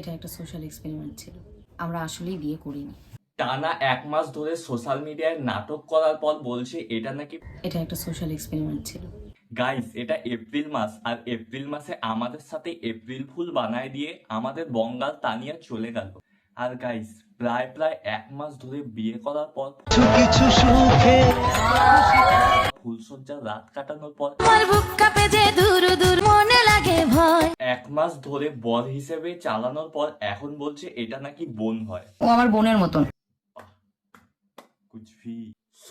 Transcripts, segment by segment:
এটা একটা social experiment ছিল। আমরা আসলেই বিয়ে করিনি। টানা এক মাস ধরে সোশ্যাল মিডিয়ায় নাটক করার পর বলছে এটা নাকি এটা একটা সোশ্যাল এক্সপেরিমেন্ট ছিল। গাইস এটা এপ্রিল মাস আর এপ্রিল মাসে আমাদের সাথে এপ্রিল ফুল বানায় দিয়ে আমাদের বঙ্গাল তানিয়া চলে গেল। আর গাইস প্রায় প্রায় এক মাস ধরে বিয়ে করার পর কিছু সুখে ফুলসজ্জার রাত কাটানোর পর আমার বুক কাঁপে যে দূর দূর মনে লাগে ভয়। এক মাস ধরে বর হিসেবে চালানোর পর এখন বলছে এটা নাকি বোন হয়। ও আমার বোনের মতন। কুচফি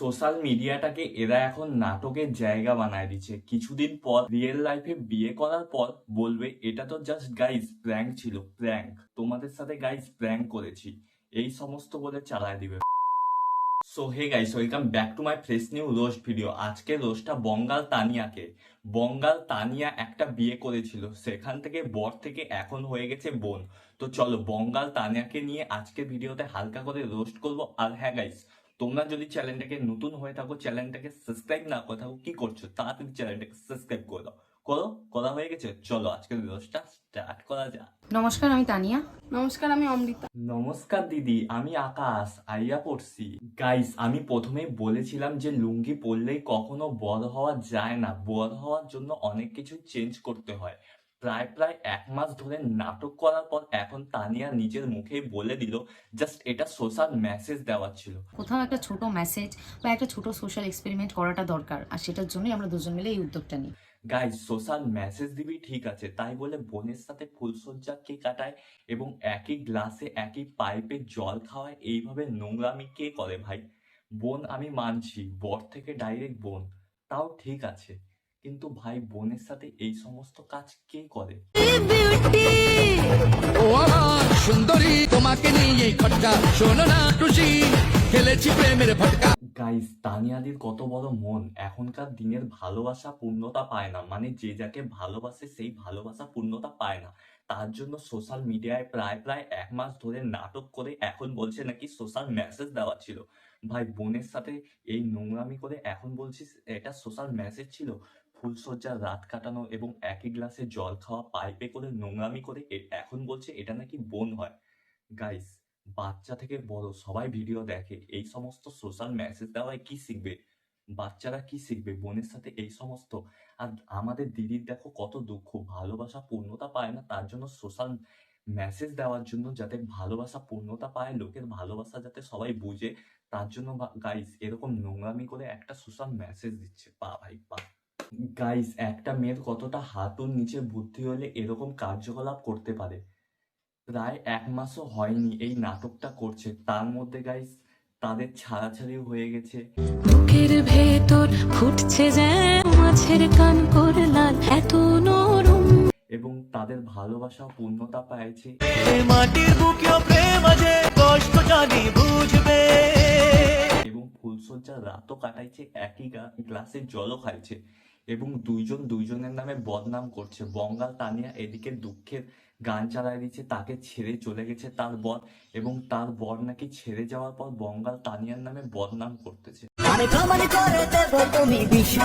সোশ্যাল মিডিয়াটাকে এরা এখন নাটকের জায়গা বানায় দিচ্ছে। কিছুদিন পর রিয়েল লাইফে বিয়ে করার পর বলবে, এটা তো জাস্ট গাইজ প্র্যাঙ্ক ছিল প্র্যাঙ্ক তোমাদের সাথে গাইজ প্র্যাঙ্ক করেছি। এই সমস্ত বলে চালায় দিবে। So hey guys welcome back to my fresh new roast video আজকে রোস্টটা বঙ্গাল তানিয়াকে। বঙ্গাল তানিয়া একটা বিয়ে করেছিল। সেখান থেকে বর থেকে এখন হয়ে গেছে বোন। তো চলো বঙ্গাল তানিয়াকে নিয়ে আজকে ভিডিওতে হালকা করে রোস্ট করব। আর হ্যাঁ গাইস তোমরা যদি চ্যানেলটাকে নতুন হয়ে থাকো চ্যানেলটাকে সাবস্ক্রাইব না করে থাকো কি করছ? তাড়াতাড়ি চ্যানেলটাকে সাবস্ক্রাইব করে দাও। করো? করা হয়ে গেছে? চলো আজকের রোস্টটা স্টার্ট করা যাক। নমস্কার আমি তানিয়া। নমস্কার আমি অমৃতা। নমস্কার দিদি। আমি আকাশ আইয়া পড়ছি। গাইস আমি প্রথমেই বলেছিলাম যে লুঙ্গি পরলেই কখনো বড় হওয়া যায় না। বড় হওয়ার জন্য অনেক কিছু চেঞ্জ করতে হয়। প্রায় প্রায় এক মাস ধরে নাটক করার পর এখন তানিয়া নিজের মুখেই বলে দিল জাস্ট এটা সোশ্যাল মেসেজ দেওয়ার ছিল। কোথাও একটা ছোট মেসেজ বা একটা ছোট সোশ্যাল এক্সপেরিমেন্ট করাটা দরকার আর সেটার জন্যই আমরা দুজন মিলে এই উদ্যোগটা নিই। গাইস সোশ্যাল মেসেজ দিবি ঠিক আছে তাই বলে বোনের সাথে ফুলসজ্জা কে কাটায় এবং একই গ্লাসে একই পাইপে জল খাওয়ায় এইভাবে নোংরামি কে করে ভাই? বোন আমি মানছি বর থেকে ডাইরেক্ট বোন তাও ঠিক আছে। কিন্তু ভাই বোনের সাথে এই সমস্ত কাজ কে করে? সুন্দরী তোমাকে নিয়ে খটকা। শোনো না টুসি খেলেছি প্রেমের ফটকা গাইস তানিয়াদির কত বড় মন। এখনকার দিনের ভালোবাসা পূর্ণতা পায় না। মানে যে যাকে ভালোবাসে সেই ভালোবাসা পূর্ণতা পায় না। তার জন্য সোশ্যাল মিডিয়ায় প্রায় প্রায় এক মাস ধরে নাটক করে এখন বলছে নাকি সোশ্যাল মেসেজ দেওয়া ছিল। ভাই বোনের সাথে এই নোংরামি করে এখন বলছিস এটা সোশ্যাল মেসেজ ছিল? ফুলসজ্জার রাত কাটানো এবং একই গ্লাসে জল খাওয়া, পাইপে করে নোংরামি করে এখন বলছে এটা নাকি বোন হয়। গাইস বাচ্চা থেকে বড় সবাই ভিডিও দেখে, এই সমস্ত সোশ্যাল মেসেজ দেওয়ায় কি শিখবে? বাচ্চারা কি শিখবে বোনের সাথে এই সমস্ত? আর আমাদের দিদির দেখো কত দুঃখ, ভালোবাসা পূর্ণতা পায় না, তার জন্য সোশ্যাল মেসেজ দেওয়ার জন্য যাতে ভালোবাসা পূর্ণতা পায়, লোকের ভালোবাসা যাতে সবাই বুঝে, তার জন্য গাইস এরকম নোংরামি করে একটা সোশ্যাল মেসেজ দিচ্ছে। পা ভাই পা গাইস একটা মেয়ের কতটা হাঁটুর নিচে বুদ্ধি হলে এরকম কার্যকলাপ করতে পারে? প্রায় এক মাসও হয়নি এই নাটকটা করছে। তার মধ্যে গাইস তাদের ছাড়াছাড়ি হয়ে গেছে। বুকের ভেতর ফুটছে মাছের কান করে লাল এত নরম। এবং তাদের ভালোবাসা পূর্ণতা পেয়েছে মাটির বুকে প্রেম আছে কষ্ট জানি বুঝবে। এবং রাতও কাটাইছে একই গা- গ্লাসে জলও খাইছে। এবং দুইজন দুইজনের নামে বদনাম করছে। বঙ্গাল তানিয়া এদিকে দুঃখের গান চালায় দিচ্ছে, তাকে ছেড়ে চলে গেছে তার বর এবং তার বর নাকি ছেড়ে যাওয়ার পর বঙ্গাল তানিয়ার নামে বদনাম করতেছে। আমি প্রমাণ করে দেব তুমি বিশ্ব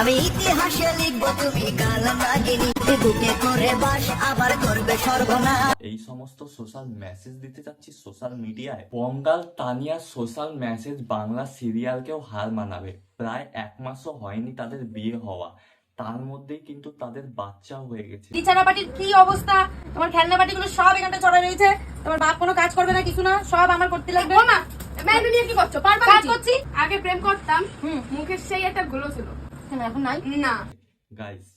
আমি ইতিহাসে লিখব তুমি কাল নাগিনী বুকে করে বাস আবার করবে সর্বনাশ। এই সমস্ত সোশ্যাল মেসেজ দিতে চাচ্ছি সোশ্যাল মিডিয়ায় বঙ্গাল তানিয়া সোশ্যাল মেসেজ বাংলা সিরিয়ালকেও হার মানাবে। প্রায় এক মাসও হয়নি তাদের বিয়ে হওয়া। তার মধ্যেই কিন্তু তাদের বাচ্চাও হয়ে গেছে। বিছানা পাটির কি অবস্থা? তোমার খেলনা পাটিগুলো সব এখানটা চড়া রয়েছে। তোমার বাপ কোনো কাজ করবে না কিছু না সব আমার করতে লাগবে। মা ম্যানু নিয়ে কি করছ? পারবা কাজ করছি আগে প্রেম করতাম মুখের সেই একটা গুলো ছিল। এখন নাই? না। গাইস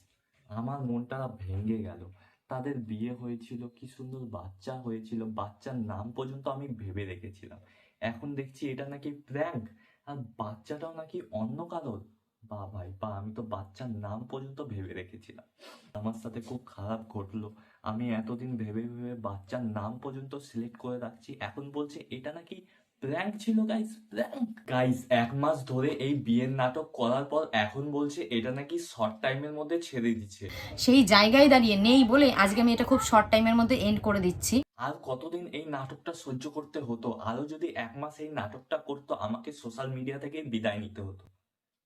আমার মনটা ভেঙে গেল। তাদের বিয়ে হয়েছিল কি সুন্দর বাচ্চা হয়েছিল। বাচ্চার নাম পর্যন্ত আমি ভেবে রেখেছিলাম। এখন দেখছি এটা নাকি প্র্যাঙ্ক আর বাচ্চাটাও নাকি অন্য কারোর। বা ভাই বা আমি তো বাচ্চার নাম পর্যন্ত ভেবে রেখেছিলাম। আমার সাথে খুব খারাপ ঘটলো। আমি এতদিন ভেবে ভেবে বাচ্চার নাম পর্যন্ত সিলেক্ট করে রাখছি। এখন বলছে এটা নাকি প্র্যাঙ্ক ছিল গাইস প্র্যাঙ্ক গাইস এক মাস ধরে এই বিয়ের নাটক করার পর এখন বলছে এটা নাকি শর্ট টাইমের মধ্যে ছেড়ে দিচ্ছে। সেই জায়গায় দাঁড়িয়ে নেই বলে আজকে আমি এটা খুব শর্ট টাইমের মধ্যে এন্ড করে দিচ্ছি। আর কতদিন এই নাটকটা সহ্য করতে হতো? আরও যদি এক মাস এই নাটকটা করতো আমাকে সোশ্যাল মিডিয়া থেকে বিদায় নিতে হতো।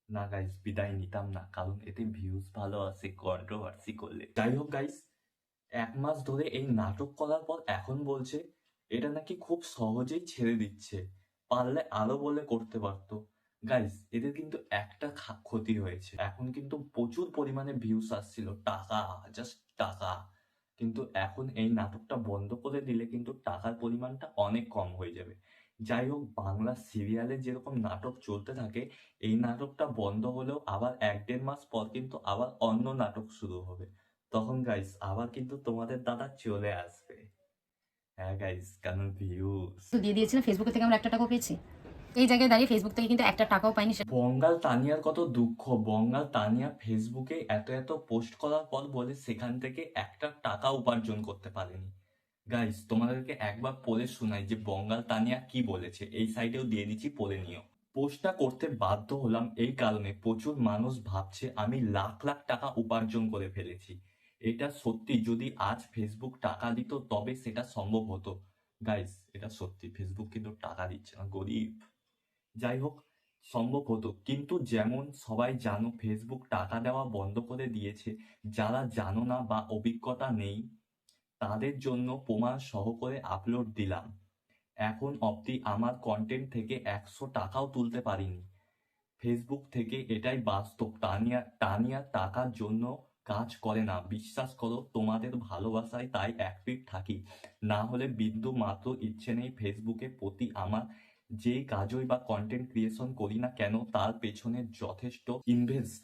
না গাইস বিদায় নিতাম না কারণ এতে ভিউজ ভালো আসে কন্ট্রোভার্সি করলে। যাই হোক গাইস এক মাস ধরে এই নাটক করার পর এখন বলছে এটা নাকি খুব সহজেই ছেড়ে দিচ্ছে। পারলে আরও বলে করতে পারতো। গাইস এদের কিন্তু একটা ক্ষতি হয়েছে। এখন কিন্তু প্রচুর পরিমাণে ভিউস আসছিল। টাকা জাস্ট টাকা। কিন্তু এখন এই নাটকটা বন্ধ করে দিলে কিন্তু টাকার পরিমাণটা অনেক কম হয়ে যাবে। যাই হোক, বাংলা সিরিয়ালে যেরকম নাটক চলতে থাকে, এই নাটকটা বন্ধ হলেও আবার এক দেড় মাস পর কিন্তু আবার অন্য নাটক শুরু হবে। তখন গাইস আবার কিন্তু তোমাদের দাদা চলে আসবে। হ্যাঁ গাইস কারণ দিয়ে দিয়েছিলাম ফেসবুক থেকে আমরা একটা টাকাও পেয়েছি। এই জায়গায় দাঁড়িয়ে ফেসবুক থেকে কিন্তু একটা টাকাও পাইনি বঙ্গাল তানিয়ার কত দুঃখ? বঙ্গাল তানিয়া ফেসবুকে এত এত পোস্ট করার পর বলে সেখান থেকে একটা টাকা উপার্জন করতে পারেনি। গাইস তোমাদেরকে একবার পড়ে শোনাই যে বঙ্গাল তানিয়া কি বলেছে। এই সাইডেও দিয়ে দিচ্ছি পড়ে নিও। পোস্টটা করতে বাধ্য হলাম এই কারণে প্রচুর মানুষ ভাবছে আমি লাখ লাখ টাকা উপার্জন করে ফেলেছি। এটা সত্যি যদি আজ ফেসবুক টাকা দিত, তবে সেটা সম্ভব হতো। গাইস এটা সত্যি। ফেসবুক কিন্তু টাকা দিচ্ছে না, গরিব। যাই হোক, সম্ভব হতো। কিন্তু যেমন সবাই জানো ফেসবুক টাকা দেওয়া বন্ধ করে দিয়েছে, যারা জানো না বা অভিজ্ঞতা নেই, তাদের জন্য প্রমাণ সহ করে আপলোড দিলাম। এখন অবধি আমার কন্টেন্ট থেকে একশো টাকাও তুলতে পারিনি। ফেসবুক থেকে এটাই বাস্তব। টানিয়া তানিয়া টাকার জন্য কাজ করে না। বিশ্বাস করো, তোমাদের ভালোবাসায় তাই অ্যাক্টিভ থাকি। না হলে বিন্দু মাত্র ইচ্ছে নেই ফেসবুকে প্রতি আমার। যে কাজই বা কন্টেন্ট ক্রিয়েশন করি না কেন, তার পেছনে যথেষ্ট ইনভেস্ট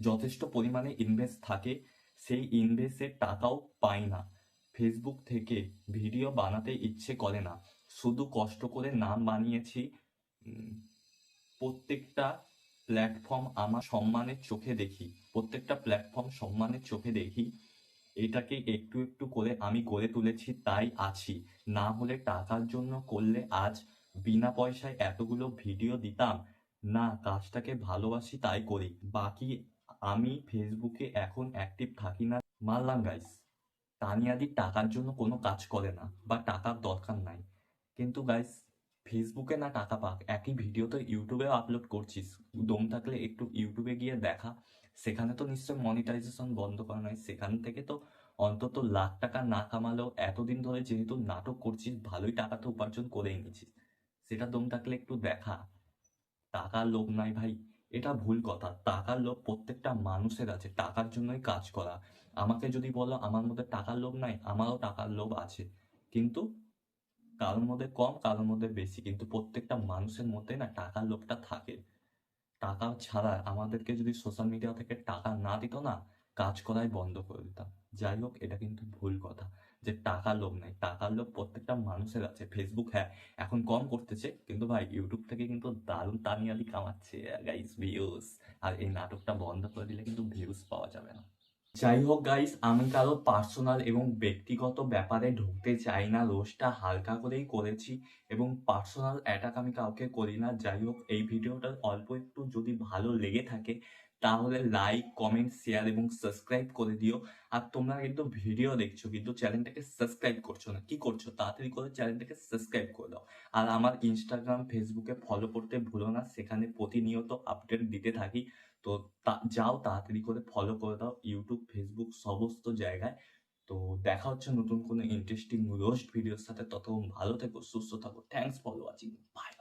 যথেষ্ট পরিমাণে ইনভেস্ট থাকে। সেই ইনভেস্টের টাকাও পাই না। ফেসবুক থেকে ভিডিও বানাতে ইচ্ছে করে না। শুধু কষ্ট করে নাম বানিয়েছি। প্রত্যেকটা প্ল্যাটফর্ম আমার সম্মানের চোখে দেখি, প্রত্যেকটা প্ল্যাটফর্ম সম্মানের চোখে দেখি। এটাকে একটু একটু করে আমি গড়ে তুলেছি, তাই আছি। না হলে টাকার জন্য করলে আজ বিনা পয়সায় এতগুলো ভিডিও দিতাম। না, কাজটাকে ভালোবাসি, তাই করি। বাকি আমি ফেসবুকে এখন অ্যাক্টিভ থাকি না। মারলাম গাইস তানিয়াদি টাকার জন্য কোনো কাজ করে না, বা টাকার দরকার নাই। কিন্তু গাইস ফেসবুকে না টাকা পাক, একই ভিডিও তো ইউটিউবেও আপলোড করছিস। দম থাকলে একটু ইউটিউবে গিয়ে দেখা। সেখানে তো নিশ্চয় মনিটাইজেশন বন্ধ করা নয়। সেখান থেকে তো অন্তত লাখ টাকা না কামালেও এতদিন ধরে যেহেতু নাটক করছিস, ভালোই টাকা তো উপার্জন করেই নিছিস সেটা দম থাকলে একটু দেখা। টাকার লোভ নাই ভাই, এটা ভুল কথা। টাকার লোভ প্রত্যেকটা মানুষের আছে। টাকার জন্যই কাজ করা। আমাকে যদি বলো আমার মধ্যে টাকার লোভ নাই, আমারও টাকার লোভ আছে। কিন্তু কারোর মধ্যে কম, কারোর মধ্যে বেশি। কিন্তু প্রত্যেকটা মানুষের মধ্যে না টাকার লোভটা থাকে। টাকা ছাড়া আমাদেরকে যদি সোশ্যাল মিডিয়া থেকে টাকা না দিত না, কাজ করাই বন্ধ করে দিতাম। যাই হোক, এটা কিন্তু ভুল কথা যে টাকার লোভ নাই। টাকার লোভ প্রত্যেকটা মানুষের আছে। ফেসবুক হ্যাঁ এখন কম করতেছে, কিন্তু ভাই ইউটিউব থেকে কিন্তু দারুণ তানিয়ালি কামাচ্ছে গাইস ভিউজ আর এই নাটকটা বন্ধ করে দিলে কিন্তু ভিউজ পাওয়া যাবে না। যাই হোক গাইস আমি কারও পার্সোনাল এবং ব্যক্তিগত ব্যাপারে ঢুকতে চাই না, রোজটা হালকা করেই করেছি এবং পার্সোনাল অ্যাটাক আমি কাউকে করি না। যাই হোক এই ভিডিওটা অল্প একটু যদি ভালো লেগে থাকে, তাহলে লাইক কমেন্ট শেয়ার এবং সাবস্ক্রাইব করে দিও। আর তোমরা কিন্তু ভিডিও দেখছ, কিন্তু চ্যানেলটাকে সাবস্ক্রাইব করছ না। কি করছ? তাড়াতাড়ি করে চ্যানেলটাকে সাবস্ক্রাইব করে দাও। আর আমার ইনস্টাগ্রাম ফেসবুকে ফলো করতে ভুলো না। সেখানে প্রতিনিয়ত আপডেট দিতে থাকি। তা- যাও তাড়াতাড়ি করে ফলো করে দাও ইউটিউব ফেসবুক সমস্ত জায়গায়। তো দেখা হচ্ছে নতুন কোনো ইন্টারেস্টিং রোস্ট ভিডিওর সাথে। ততক্ষণ ভালো থেকো, সুস্থ থাকো। Thanks for watching by